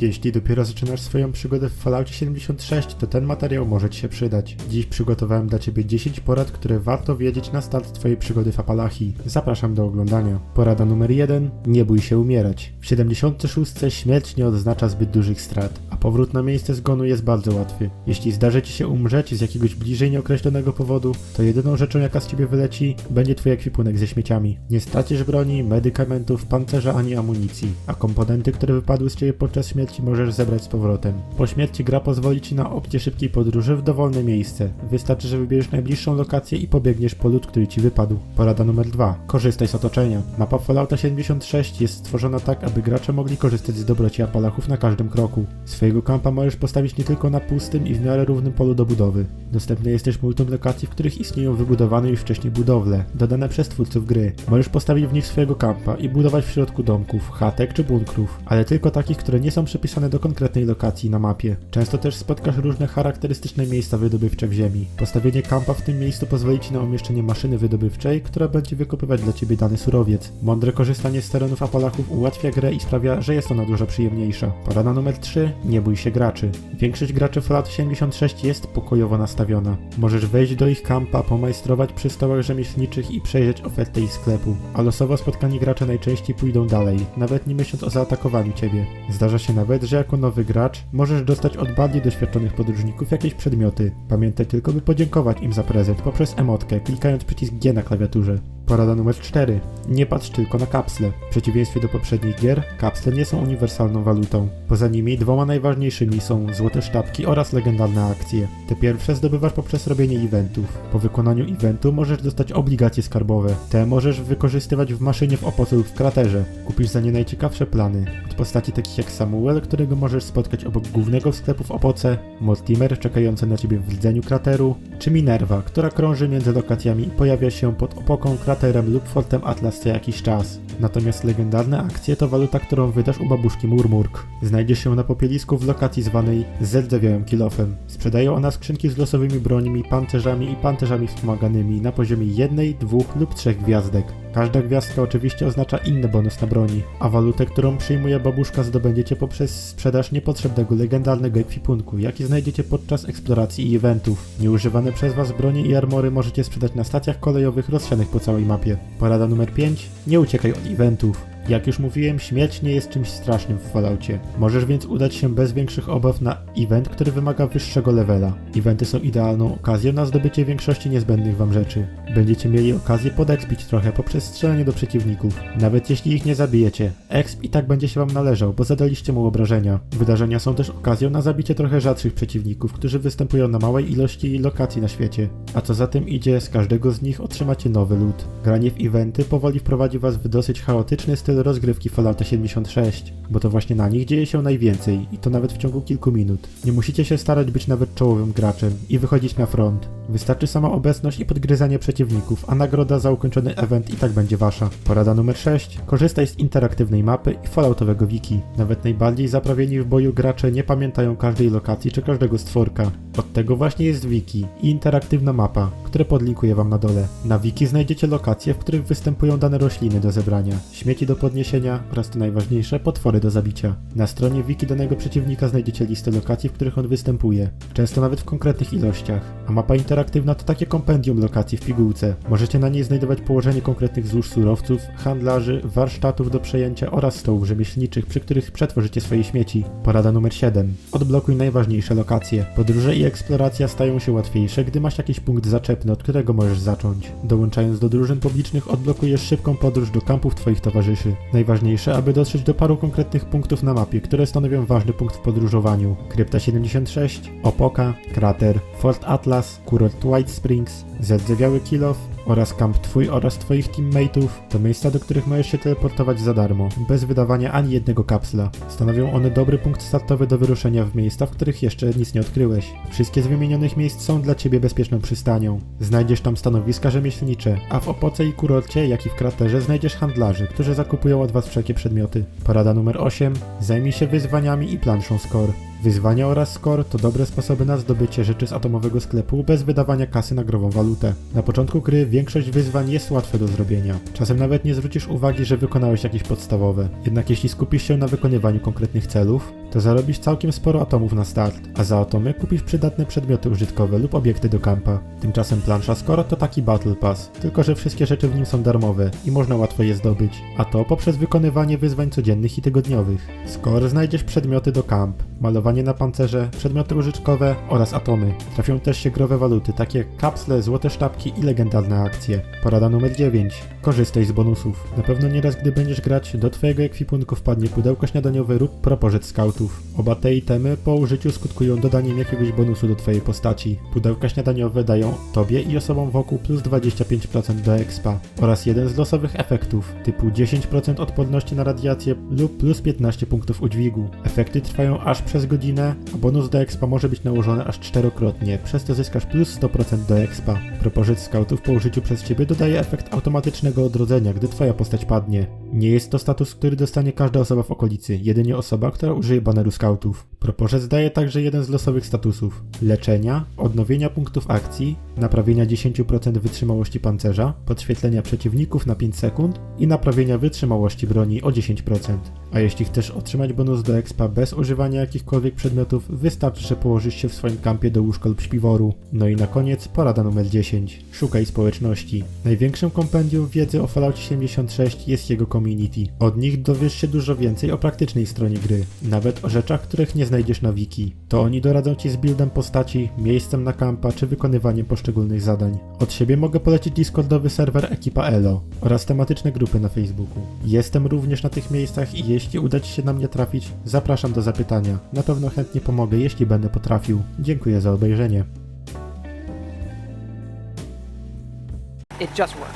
Jeśli dopiero zaczynasz swoją przygodę w Falloutie 76, to ten materiał może Ci się przydać. Dziś przygotowałem dla Ciebie 10 porad, które warto wiedzieć na start Twojej przygody w Apalachii. Zapraszam do oglądania. Porada numer 1. Nie bój się umierać. W 76 śmierć nie oznacza zbyt dużych strat, a powrót na miejsce zgonu jest bardzo łatwy. Jeśli zdarzy Ci się umrzeć z jakiegoś bliżej nieokreślonego powodu, to jedyną rzeczą jaka z Ciebie wyleci, będzie Twój ekwipunek ze śmieciami. Nie stracisz broni, medykamentów, pancerza ani amunicji, a komponenty, które wypadły z Ciebie podczas śmierci możesz zebrać z powrotem. Po śmierci gra pozwoli Ci na opcję szybkiej podróży w dowolne miejsce. Wystarczy, że wybierzesz najbliższą lokację i pobiegniesz po lód, który Ci wypadł. Porada numer 2. Korzystaj z otoczenia. Mapa Fallouta 76 jest stworzona tak, aby gracze mogli korzystać z dobroci Apalachów na każdym kroku. Swojego kampa możesz postawić nie tylko na pustym i w miarę równym polu do budowy. Dostępne jest też multum lokacji, w których istnieją wybudowane już wcześniej budowle, dodane przez twórców gry. Możesz postawić w nich swojego kampa i budować w środku domków, chatek czy bunkrów, ale tylko takich, które nie są przypisane do konkretnej lokacji na mapie. Często też spotkasz różne charakterystyczne miejsca wydobywcze w ziemi. Postawienie kampa w tym miejscu pozwoli Ci na umieszczenie maszyny wydobywczej, która będzie wykopywać dla Ciebie dany surowiec. Mądre korzystanie z terenów Apalachów ułatwia grę i sprawia, że jest ona dużo przyjemniejsza. Porada numer 3. Nie bój się graczy. Większość graczy Fallout 76 jest pokojowo nastawiona. Możesz wejść do ich kampa, pomajstrować przy stołach rzemieślniczych i przejrzeć ofertę ich sklepu. A losowo spotkani gracze najczęściej pójdą dalej, nawet nie myśląc o zaatakowaniu ciebie. Zdarza się nawet, że jako nowy gracz możesz dostać od bardziej doświadczonych podróżników jakieś przedmioty. Pamiętaj tylko, by podziękować im za prezent poprzez emotkę, klikając przycisk G na klawiaturze. Porada numer 4. Nie patrz tylko na kapsle. W przeciwieństwie do poprzednich gier, kapsle nie są uniwersalną walutą. Poza nimi dwoma najważniejszymi są złote sztabki oraz legendarne akcje. Te pierwsze zdobywasz poprzez robienie eventów. Po wykonaniu eventu możesz dostać obligacje skarbowe. Te możesz wykorzystywać w maszynie w opoce lub w kraterze. Kupisz za nie najciekawsze plany. Od postaci takich jak Samuel, którego możesz spotkać obok głównego sklepu w opoce, Mortimer czekający na ciebie w rdzeniu krateru, czy Minerva, która krąży między lokacjami i pojawia się pod opoką kraterem lub fortem Atlas co jakiś czas. Natomiast legendarne akcje to waluta, którą wydasz u babuszki Murmurk. Znajdziesz ją na popielisku w lokacji zwanej zerdzewiałym kilofem. Sprzedają ona skrzynki z losowymi brońmi, pancerzami i pancerzami wspomaganymi na poziomie jednej, dwóch lub trzech gwiazdek. Każda gwiazdka oczywiście oznacza inny bonus na broni, a walutę, którą przyjmuje babuszka zdobędziecie poprzez sprzedaż niepotrzebnego legendarnego ekwipunku, jaki znajdziecie podczas eksploracji i eventów. Nieużywane przez was bronie i armory możecie sprzedać na stacjach kolejowych rozsianych po całej mapie. Porada numer 5. Nie uciekaj od eventów. Jak już mówiłem, śmierć nie jest czymś strasznym w Falloutie. Możesz więc udać się bez większych obaw na event, który wymaga wyższego levela. Eventy są idealną okazją na zdobycie większości niezbędnych wam rzeczy. Będziecie mieli okazję podekspić trochę poprzez strzelanie do przeciwników. Nawet jeśli ich nie zabijecie, exp i tak będzie się wam należał, bo zadaliście mu obrażenia. Wydarzenia są też okazją na zabicie trochę rzadszych przeciwników, którzy występują na małej ilości lokacji na świecie. A co za tym idzie, z każdego z nich otrzymacie nowy lód. Granie w eventy powoli wprowadzi was w dosyć chaotyczny styl rozgrywki Fallouta 76, bo to właśnie na nich dzieje się najwięcej i to nawet w ciągu kilku minut. Nie musicie się starać być nawet czołowym graczem i wychodzić na front. Wystarczy sama obecność i podgryzanie przeciwników, a nagroda za ukończony event i tak będzie wasza. Porada numer 6. Korzystaj z interaktywnej mapy i falloutowego wiki. Nawet najbardziej zaprawieni w boju gracze nie pamiętają każdej lokacji czy każdego stworka. Od tego właśnie jest wiki i interaktywna mapa, które podlinkuję wam na dole. Na wiki znajdziecie lokacje, w których występują dane rośliny do zebrania, śmieci do podniesienia oraz to najważniejsze, potwory do zabicia. Na stronie wiki danego przeciwnika znajdziecie listę lokacji, w których on występuje, często nawet w konkretnych ilościach. A mapa interaktywna to takie kompendium lokacji w pigułce. Możecie na niej znajdować położenie konkretnych złóż surowców, handlarzy, warsztatów do przejęcia oraz stołów rzemieślniczych, przy których przetworzycie swoje śmieci. Porada numer 7. Odblokuj najważniejsze lokacje. Podróże i eksploracja stają się łatwiejsze, gdy masz jakiś punkt zaczepny, od którego możesz zacząć. Dołączając do drużyn publicznych odblokujesz szybką podróż do kampów twoich towarzyszy. Najważniejsze, aby dotrzeć do paru konkretnych punktów na mapie, które stanowią ważny punkt w podróżowaniu. Krypta 76, Opoka, Krater, Fort Atlas, Kurort White Springs, Zerdzewiały Kilof oraz kamp twój oraz twoich teammateów to miejsca, do których możesz się teleportować za darmo, bez wydawania ani jednego kapsla. Stanowią one dobry punkt startowy do wyruszenia w miejsca, w których jeszcze nic nie odkryłeś. Wszystkie z wymienionych miejsc są dla ciebie bezpieczną przystanią. Znajdziesz tam stanowiska rzemieślnicze, a w Opoce i Kurorcie, jak i w Kraterze znajdziesz handlarzy, którzy zakupują od was wszelkie przedmioty. Porada numer 8. Zajmij się wyzwaniami i planszą score. Wyzwania oraz score to dobre sposoby na zdobycie rzeczy z atomowego sklepu bez wydawania kasy na grową walutę. Na początku gry większość wyzwań jest łatwe do zrobienia. Czasem nawet nie zwrócisz uwagi, że wykonałeś jakieś podstawowe. Jednak jeśli skupisz się na wykonywaniu konkretnych celów, to zarobisz całkiem sporo atomów na start, a za atomy kupisz przydatne przedmioty użytkowe lub obiekty do kampa. Tymczasem plansza Score to taki Battle Pass, tylko że wszystkie rzeczy w nim są darmowe i można łatwo je zdobyć, a to poprzez wykonywanie wyzwań codziennych i tygodniowych. W Score znajdziesz przedmioty do kamp, malowanie na pancerze, przedmioty użytkowe oraz atomy. Trafią też się growe waluty, takie jak kapsle, złote sztabki i legendarne akcje. Porada numer 9. Korzystaj z bonusów. Na pewno nieraz, gdy będziesz grać, do twojego ekwipunku wpadnie pudełko śniadaniowe lub propożyt Oba te itemy po użyciu skutkują dodaniem jakiegoś bonusu do twojej postaci. Pudełka śniadaniowe dają tobie i osobom wokół plus 25% do expa oraz jeden z losowych efektów typu 10% odporności na radiację lub plus 15 punktów udźwigu. Efekty trwają aż przez godzinę, a bonus do expa może być nałożony aż czterokrotnie, przez to zyskasz plus 100% do expa. Propozyt scoutów po użyciu przez ciebie dodaje efekt automatycznego odrodzenia, gdy twoja postać padnie. Nie jest to status, który dostanie każda osoba w okolicy, jedynie osoba, która użyje baneru scoutów. Proporzec daje także jeden z losowych statusów: leczenia, odnowienia punktów akcji, naprawienia 10% wytrzymałości pancerza, podświetlenia przeciwników na 5 sekund i naprawienia wytrzymałości broni o 10%. A jeśli chcesz otrzymać bonus do expa bez używania jakichkolwiek przedmiotów, wystarczy, że położysz się w swoim kampie do łóżka lub śpiworu. No i na koniec porada numer 10. Szukaj społeczności. Największym kompendium wiedzy o Falloutie 76 jest jego community. Od nich dowiesz się dużo więcej o praktycznej stronie gry, nawet o rzeczach, których nie znajdziesz na wiki. To oni doradzą ci z buildem postaci, miejscem na kampa czy wykonywaniem poszczególnych zadań. Od siebie mogę polecić Discordowy serwer Ekipa Elo oraz tematyczne grupy na Facebooku. Jestem również na tych miejscach i jeśli uda ci się na mnie trafić, zapraszam do zapytania. Na pewno chętnie pomogę, jeśli będę potrafił. Dziękuję za obejrzenie. It just works.